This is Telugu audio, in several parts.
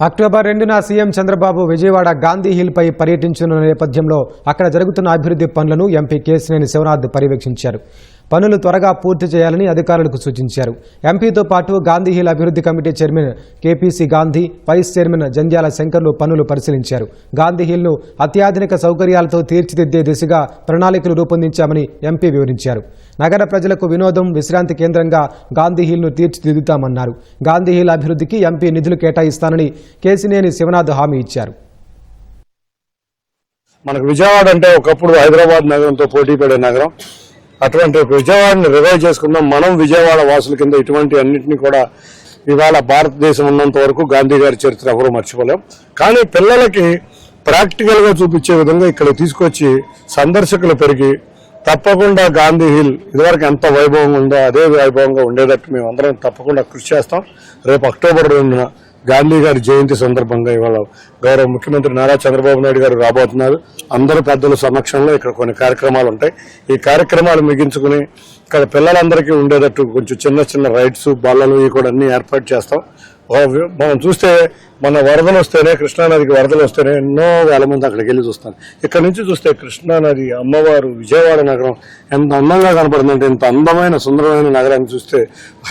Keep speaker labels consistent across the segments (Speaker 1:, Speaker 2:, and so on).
Speaker 1: అక్టోబర్ రెండున సీఎం చంద్రబాబు విజయవాడ గాంధీ హిల్ పై పర్యటించిన నేపథ్యంలో అక్కడ జరుగుతున్న అభివృద్ధి పనులను ఎంపీ కేసినేని శివనాథ్ పర్యవేక్షించారు. పనులు త్వరగా పూర్తి చేయాలని అధికారులకు సూచించారు. ఎంపీతో పాటు గాంధీ హిల్ అభివృద్ధి committee chairman KPC Gandhi vice chairman Jandhyala శంకర్లు పనులు పరిశీలించారు. గాంధీ హిల్ను అత్యాధునిక సౌకర్యాలతో తీర్చిదిద్దే దిశగా ప్రణాళికలు రూపొందించామని ఎంపీ వివరించారు. నగర ప్రజలకు వినోదం విశ్రాంతి కేంద్రంగా గాంధీ హిల్ను తీర్చిదిద్దుతామన్నారు. గాంధీ హిల్ అభివృద్ధికి ఎంపీ నిధులు కేటాయిస్తానని కేసినేని శివనాథ్ హామీ ఇచ్చారు.
Speaker 2: మనకు విజయవాడ అంటే ఒకప్పుడు హైదరాబాద్ నగరంతో పోటీ పడే నగరం. అటువంటి విజయవాడని రివైవ్ చేసుకుందాం. మనం విజయవాడ వాసుల కింద ఇటువంటి అన్నింటినీ కూడా ఇవాళ భారతదేశం ఉన్నంత వరకు గాంధీ గారి చరిత్ర ఎవరు మర్చిపోలేం. కానీ పిల్లలకి ప్రాక్టికల్గా చూపించే విధంగా ఇక్కడ తీసుకొచ్చి సందర్శకులు పెరిగి తప్పకుండా గాంధీ హిల్ ఇదివరకు ఎంత వైభవంగా ఉందో అదే వైభవంగా ఉండేటట్టు మేము అందరం తప్పకుండా కృషి చేస్తాం. రేపు అక్టోబర్ రెండున గాంధీ గారి జయంతి సందర్భంగా ఇవాళ గౌరవ ముఖ్యమంత్రి నారా చంద్రబాబు నాయుడు గారు రాబోతున్నారు. అందరు పెద్దల సమక్షంలో ఇక్కడ కొన్ని కార్యక్రమాలు ఉంటాయి. ఈ కార్యక్రమాలు ముగించుకుని ఇక్కడ పిల్లలందరికీ ఉండేటట్టు కొంచెం చిన్న చిన్న రైడ్స్ బల్లలు ఇవి కూడా అన్ని ఏర్పాటు చేస్తాం. మనం చూస్తే మన వరదలు వస్తేనే కృష్ణానదికి వరదలు వస్తేనే ఎన్నో వేల మంది అక్కడికి వెళ్ళి చూస్తాను ఇక్కడ నుంచి చూస్తే కృష్ణానది అమ్మవారు విజయవాడ నగరం ఎంత అందంగా కనపడుతుందంటే ఇంత అందమైన సుందరమైన నగరాన్ని చూస్తే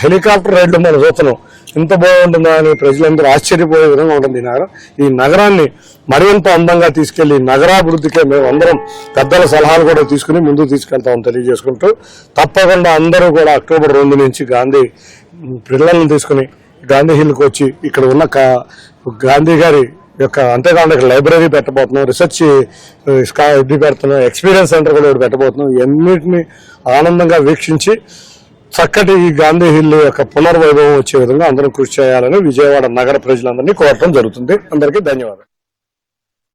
Speaker 2: హెలికాప్టర్ రైడ్లు మనం చూస్తున్నాం. ఇంత బాగుంటుందా అని ప్రజలందరూ ఆశ్చర్యపోయే విధంగా ఉంటుంది ఈ నగరం ఈ నగరాన్ని మరింత అందంగా తీసుకెళ్ళి నగరాభివృద్ధికే మేము అందరం పెద్దల సలహాలు కూడా తీసుకుని ముందుకు తీసుకెళ్తామని తెలియజేసుకుంటూ తప్పకుండా అందరూ కూడా అక్టోబర్ రెండు నుంచి గాంధీ పిల్లల్ని తీసుకుని గాంధీ హిల్కి వచ్చి ఇక్కడ ఉన్న గాంధీ గారి యొక్క అంతేకాకుండా ఇక్కడ లైబ్రరీ పెట్టబోతున్నాం రీసెర్చ్ ఇది పెడుతున్నాం ఎక్స్పీరియన్స్ సెంటర్ కూడా పెట్టబోతున్నాం. ఇవన్నిటిని ఆనందంగా వీక్షించి చక్కటి ఈ గాంధీ హిల్ యొక్క పునర్వైభవం వచ్చే విధంగా అందరం కృషి చేయాలని విజయవాడ నగర ప్రజలందరినీ కోరటం జరుగుతుంది. అందరికీ ధన్యవాదాలు.